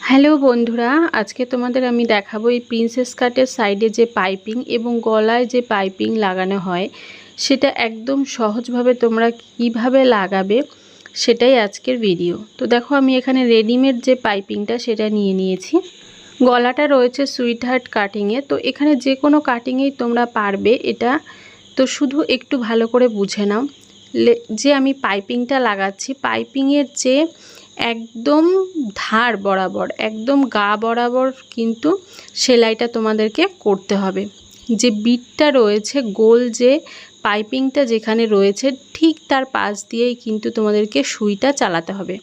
Hello বন্ধুরা, আজকে তোমাদের আমি দেখাবো এই প্রিন্সেস কাটের সাইডে যে পাইপিং এবং গলায় যে পাইপিং লাগানো হয়, সেটা একদম সহজভাবে তোমরা কীভাবে লাগাবে সেটাই আজকের ভিডিও তো দেখো, আমি এখানে রেডিমেড যে পাইপিংটা সেটা নিয়ে নিয়েছি। গলাটা রয়েছে সুইট হার্ট কাটিংয়ে তো এখানে যে কোনো কাটিংয়েই তোমরা পারবে, এটা তো শুধু একটু ভালো করে বুঝে নাও। যে আমি পাইপিংটা লাগাচ্ছি পাইপিংয়ের যে একদম ধার বরাবর, একদম গা বরাবর কিন্তু সেলাইটা তোমাদেরকে করতে হবে। যে বিটটা রয়েছে, গোল যে পাইপিংটা যেখানে রয়েছে, ঠিক তার পাশ দিয়েই কিন্তু তোমাদেরকে সুইটা চালাতে হবে।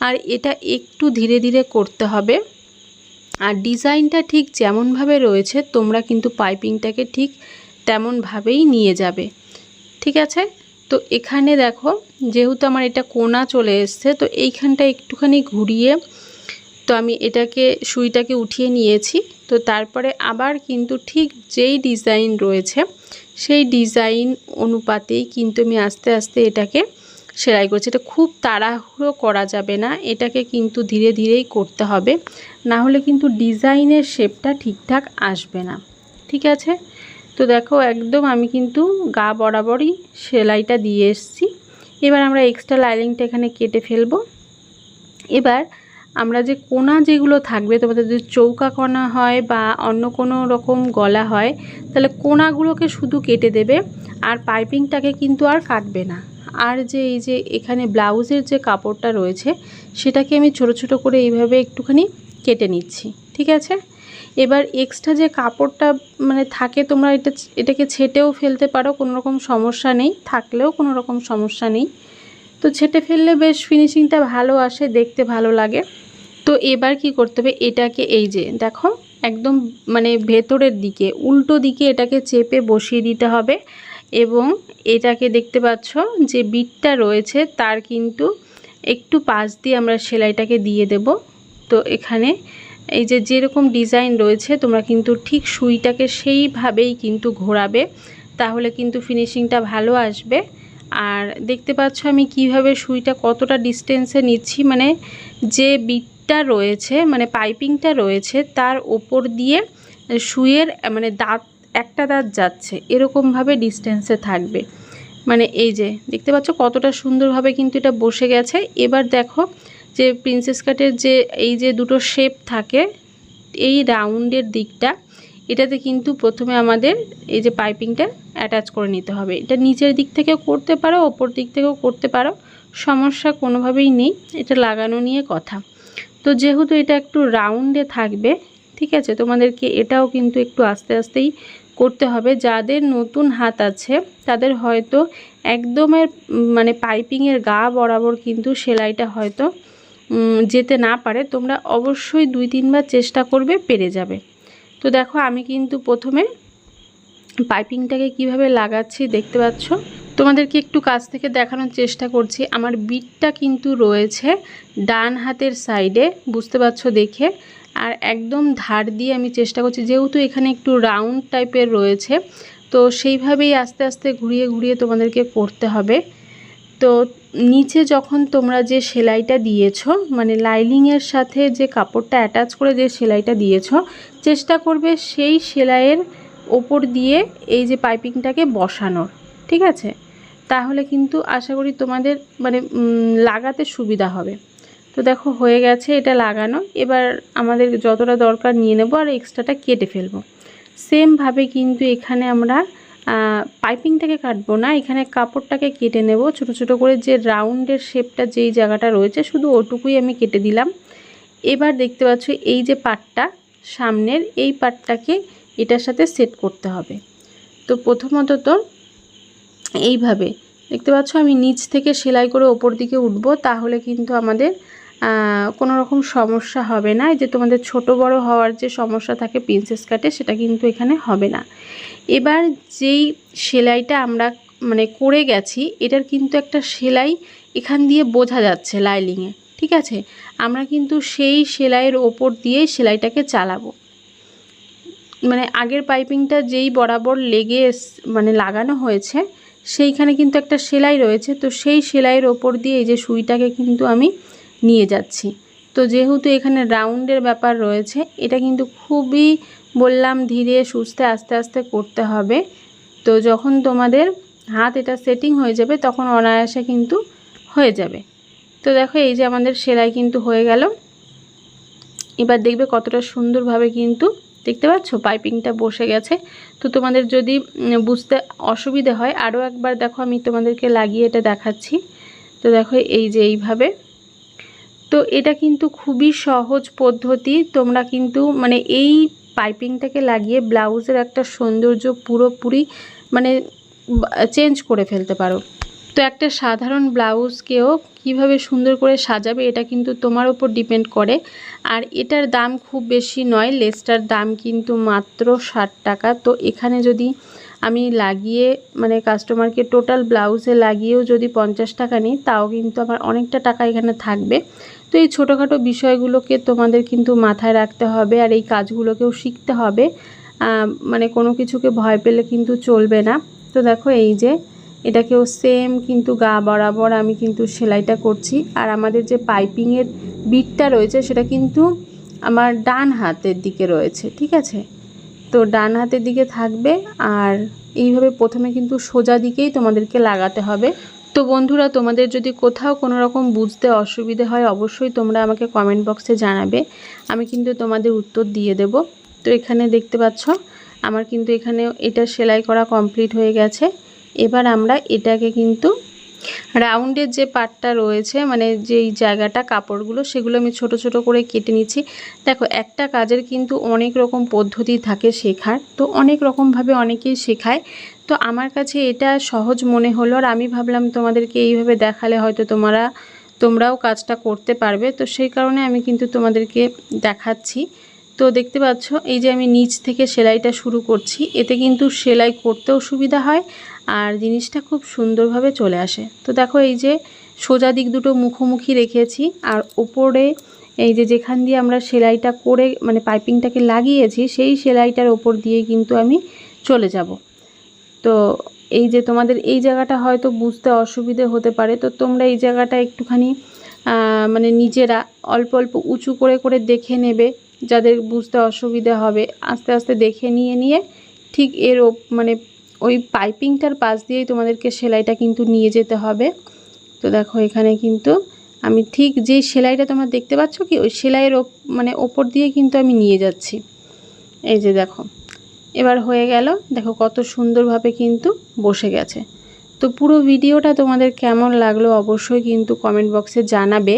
আর এটা একটু ধীরে ধীরে করতে হবে। আর ডিজাইনটা ঠিক যেমনভাবে রয়েছে, তোমরা কিন্তু পাইপিংটাকে ঠিক তেমনভাবেই নিয়ে যাবে। ঠিক আছে? তো এখানে দেখো, যেহেতু আমার এটা কোনা চলে এসছে, তো এইখানটা একটুখানি ঘুরিয়ে তো আমি এটাকে, সুইটাকে উঠিয়ে নিয়েছি। তো তারপরে আবার কিন্তু ঠিক যেই ডিজাইন রয়েছে, সেই ডিজাইন অনুপাতেই কিন্তু আমি আস্তে আস্তে এটাকে সেলাই করছি। এটা খুব তাড়াহুড়ো করা যাবে না, এটাকে কিন্তু ধীরে ধীরেই করতে হবে। না হলে কিন্তু ডিজাইনের শেপটা ঠিকঠাক আসবে না। ঠিক আছে? তো দেখো একদম আমি কিন্তু গা বরাবরই সেলাইটা দিয়ে এসছি। এবার আমরা এক্সট্রা লাইনিংটা এখানে কেটে ফেলব। এবার আমরা যে কোনা যেগুলো থাকবে, তোমাদের যদি চৌকা কোনা হয় বা অন্য কোনো রকম গলা হয়, তাহলে কোনাগুলোকে শুধু কেটে দেবে আর পাইপিংটাকে কিন্তু আর কাটবে না। আর যে এই যে এখানে ব্লাউজের যে কাপড়টা রয়েছে, সেটাকে আমি ছোট ছোট করে এইভাবে একটুখানি কেটে নিচ্ছি। ঠিক আছে? এবার এক্সট্রা যে কাপড়টা মানে থাকে তোমরা এটা এটাকে ছেটেও ফেলতে পারো, কোনো রকম সমস্যা নেই, থাকলেও কোনো রকম সমস্যা নেই। তো ছেটে ফেললে বেশ ফিনিশিংটা ভালো আসে, দেখতে ভালো লাগে। তো এবার কি করতে হবে, এটাকে এই যে, দেখো, একদম মানে ভেতরের দিকে, উল্টো দিকে এটাকে চেপে বসিয়ে দিতে হবে। এবং এটাকে দেখতে পাচ্ছ যে বিটটা রয়েছে, তার কিন্তু একটু পাশ দিয়ে আমরা সেলাইটাকে দিয়ে দেব। তো এখানে এই যে যেরকম ডিজাইন রয়েছে, তোমরা কিন্তু ঠিক সুইটাকে সেইভাবেই কিন্তু ঘোরাবে, তাহলে কিন্তু ফিনিশিংটা ভালো আসবে। আর দেখতে পাচ্ছ আমি কীভাবে সুইটা কতটা ডিস্টেন্সে নিচ্ছি মানে যে বিটটা রয়েছে মানে পাইপিংটা রয়েছে, তার ওপর দিয়ে সুইয়ের মানে দাঁত, একটা দাঁত যাচ্ছে, এরকমভাবে ডিস্টেন্সে থাকবে। মানে এই যে, দেখতে পাচ্ছ কতটা সুন্দরভাবে কিন্তু এটা বসে গেছে। এবার দেখো যে প্রিন্সেস কাটের যে এই যে দুটো শেপ থাকে, এই রাউন্ডের দিকটা, এটাতে কিন্তু প্রথমে আমাদের এই যে পাইপিংটা অ্যাটাচ করে নিতে হবে। এটা নিচের দিক থেকেও করতে পারো, ওপর দিক থেকেও করতে পারো, সমস্যা কোনোভাবেই নেই, এটা লাগানো নিয়ে কথা। তো যেহেতু এটা একটু রাউন্ডে থাকবে, ঠিক আছে, তোমাদেরকে এটাও কিন্তু একটু আস্তে আস্তেই করতে হবে। যাদের নতুন হাত আছে, তাদের হয়তো একদমের মানে পাইপিংয়ের গা বরাবর কিন্তু সেলাইটা হয়তো যেতে না পারে, তোমরা অবশ্যই দুই তিনবার চেষ্টা করবে, পেরে যাবে। তো দেখো, আমি কিন্তু প্রথমে পাইপিংটাকে কীভাবে লাগাচ্ছি দেখতে পাচ্ছ? তোমাদেরকে একটু কাছ থেকে দেখানোর চেষ্টা করছি। আমার বিটটা কিন্তু রয়েছে ডান হাতের সাইডে, বুঝতে পারছ দেখে। আর একদম ধার দিয়ে আমি চেষ্টা করছি, যেহেতু এখানে একটু রাউন্ড টাইপের রয়েছে, তো সেইভাবেই আস্তে আস্তে ঘুরিয়ে ঘুরিয়ে তোমাদেরকে করতে হবে। তো নিচে যখন তোমরা যে সেলাইটা দিয়েছ মানে লাইলিংয়ের সাথে যে কাপড়টা অ্যাটাচ করে যে সেলাইটা দিয়েছ, চেষ্টা করবে সেই সেলাইয়ের ওপর দিয়ে এই যে পাইপিংটাকে বসানোর, ঠিক আছে? তাহলে কিন্তু আশা করি তোমাদের মানে লাগাতে সুবিধা হবে। তো দেখো, হয়ে গেছে এটা লাগানো। এবার আমাদের যতটা দরকার নিয়ে নেব আর এক্সট্রাটা কেটে ফেলব। সেমভাবে কিন্তু এখানে আমরা পাইপিংটাকে কাটবো না, এখানে কাপড়টাকে কেটে নেব। ছোট ছোট করে যে রাউন্ডের শেপটা যেই জায়গাটা রয়েছে, শুধু ওটুকুই আমি কেটে দিলাম। এবার দেখতে পাচ্ছ এই যে পাটটা, সামনের এই পাটটাকে এটার সাথে সেট করতে হবে। তো প্রথমত তো এইভাবে, দেখতে পাচ্ছ আমি নিচ থেকে সেলাই করে ওপর দিকে উঠবো, তাহলে কিন্তু আমাদের কোনো রকম সমস্যা হবে না। যে তোমাদের ছোট বড় হওয়ার যে সমস্যা থাকে প্রিন্সেস কাটে সেটা কিন্তু এখানে হবে না। এবার যেই সেলাইটা আমরা মানে করে গেছি, এটার কিন্তু একটা সেলাই এখান দিয়ে বোঝা যাচ্ছে লাইলিংয়ে ঠিক আছে? আমরা কিন্তু সেই সেলাইয়ের ওপর দিয়েই সেলাইটাকে চালাবো। মানে আগের পাইপিংটা যেই বরাবর লেগে মানে লাগানো হয়েছে, সেইখানে কিন্তু একটা সেলাই রয়েছে। তো সেই সেলাইয়ের ওপর দিয়ে এই যে সুইটাকে কিন্তু আমি নিয়ে যাচ্ছি। তো যেহেতু এখানে রাউন্ডের ব্যাপার রয়েছে, এটা কিন্তু খুবই বললাম ধীরে সুস্থে আস্তে আস্তে করতে হবে। তো যখন তোমাদের হাত এটা সেটিং হয়ে যাবে, তখন অনায়াসে কিন্তু হয়ে যাবে। তো দেখো এই যে আমাদের সেলাই কিন্তু হয়ে গেল। এবার দেখবে কতটা সুন্দরভাবে কিন্তু দেখতে পাচ্ছ পাইপিংটা বসে গেছে। তো তোমাদের যদি বুঝতে অসুবিধে হয়, আরও একবার দেখো আমি তোমাদেরকে লাগিয়ে এটা দেখাচ্ছি। তো দেখো এই যে এইভাবে তো এটা কিন্তু খুবই সহজ পদ্ধতি। তোমরা কিন্তু মানে এই পাইপিংটাকে লাগিয়ে ব্লাউজের একটা সৌন্দর্য পুরোপুরি মানে চেঞ্জ করে ফেলতে পারো। তো একটা সাধারণ ব্লাউজকেও কীভাবে সুন্দর করে সাজাবে এটা কিন্তু তোমার উপর ডিপেন্ড করে। আর এটার দাম খুব বেশি নয়, লেসটার দাম কিন্তু মাত্র ষাট টাকা। তো এখানে যদি আমি লাগিয়ে মানে কাস্টমারকে টোটাল ব্লাউজে লাগিয়েও যদি পঞ্চাশ টাকা নিই, তাও কিন্তু আমার অনেকটা টাকা এখানে থাকবে। তো এই ছোটোখাটো বিষয়গুলোকে তোমাদের কিন্তু মাথায় রাখতে হবে আর এই কাজগুলোকেও শিখতে হবে। মানে কোনো কিছুকে ভয় পেলে কিন্তু চলবে না। তো দেখো এই যে এটাকেও সেম কিন্তু গা বরাবর আমি কিন্তু সেলাইটা করছি। আর আমাদের যে পাইপিংয়ের বিটটা রয়েছে সেটা কিন্তু আমার ডান হাতের দিকে রয়েছে, ঠিক আছে? তো ডান হাতের দিকে থাকবে আর এইভাবে প্রথমে কিন্তু সোজা দিকেই তোমাদেরকে লাগাতে হবে। তো বন্ধুরা, তোমাদের যদি কোথাও কোনো রকম বুঝতে অসুবিধে হয়, অবশ্যই তোমরা আমাকে কমেন্ট বক্সে জানাবে। আমি কিন্তু তোমাদের উত্তর দিয়ে দেব। তো এখানে দেখতে পাচ্ছ, আমার কিন্তু এখানে এটা সেলাই করা কমপ্লিট হয়ে গেছে। এবার আমরা এটাকে কিন্তু রাউন্ডের যে পাটটা রয়েছে মানে যেই জায়গাটা কাপড়গুলো, সেগুলো আমি ছোট ছোট করে কেটে নিচ্ছি। দেখো, একটা কাজের কিন্তু অনেক রকম পদ্ধতি থাকে শেখার, তো অনেক রকমভাবে অনেকেই শেখায়। তো আমার কাছে এটা সহজ মনে হলো আর আমি ভাবলাম তোমাদেরকে এইভাবে দেখালে হয়তো তোমরা, তোমরাও কাজটা করতে পারবে। তো সেই কারণে আমি কিন্তু তোমাদেরকে দেখাচ্ছি। তো দেখতে পাচ্ছ, এই যে আমি নিচ থেকে সেলাইটা শুরু করছি। এতে কিন্তু সেলাই করতেও সুবিধা হয় আর জিনিসটা খুব সুন্দরভাবে চলে আসে। তো দেখো এই যে সোজা দিক দুটো মুখোমুখি রেখেছি আর ওপরে এই যে যেখান দিয়ে আমরা সেলাইটা করে মানে পাইপিংটাকে লাগিয়েছি, সেই সেলাইটার ওপর দিয়ে কিন্তু আমি চলে যাব। তো এই যে তোমাদের এই জায়গাটা হয়তো বুঝতে অসুবিধে হতে পারে, তো তোমরা এই জায়গাটা একটুখানি মানে নিজেরা অল্প অল্প উঁচু করে করে দেখে নেবে, যাদের বুঝতে অসুবিধে হবে। আস্তে আস্তে দেখে নিয়ে নিয়ে ঠিক এর মানে ওই পাইপিংটার পাশ দিয়েই তোমাদেরকে সেলাইটা কিন্তু নিয়ে যেতে হবে। তো দেখো, এখানে কিন্তু আমি ঠিক যেই সেলাইটা তোমরা দেখতে পাচ্ছ কি, ওই সেলাইয়ের মানে ওপর দিয়ে কিন্তু আমি নিয়ে যাচ্ছি। এই যে দেখো, এবার হয়ে গেল, দেখো কত সুন্দরভাবে কিন্তু বসে গেছে। তো পুরো ভিডিওটা তোমাদের কেমন লাগল অবশ্যই কিন্তু কমেন্ট বক্সে জানাবে।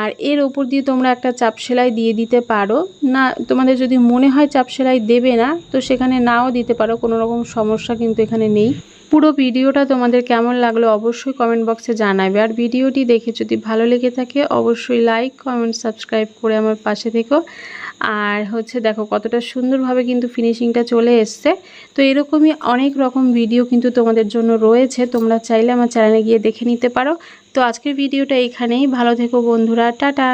আর এর ওপর দিয়ে তোমরা একটা চাপ সেলাই দিয়ে দিতে পারো। না, তোমাদের যদি মনে হয় চাপ সেলাই দেবে না, তো সেখানে নাও দিতে পারো, কোনো রকম সমস্যা কিন্তু এখানে নেই। পুরো ভিডিওটা তোমাদের কেমন লাগল অবশ্যই কমেন্ট বক্সে জানাবে। আর ভিডিওটি দেখে যদি ভালো লেগে থাকে, অবশ্যই লাইক কমেন্ট সাবস্ক্রাইব করে আমার পাশে থেকো। আর হচ্ছে দেখো কতটা সুন্দরভাবে কিন্তু ফিনিশিংটা চলে এসছে। তো এরকমই অনেক রকম ভিডিও কিন্তু তোমাদের জন্য রয়েছে। তোমরা চাইলে আমার চ্যানেলে গিয়ে দেখে নিতে পারো। তো আজকের ভিডিওটা এখানেই। ভালো থেকো বন্ধুরা। টাটা!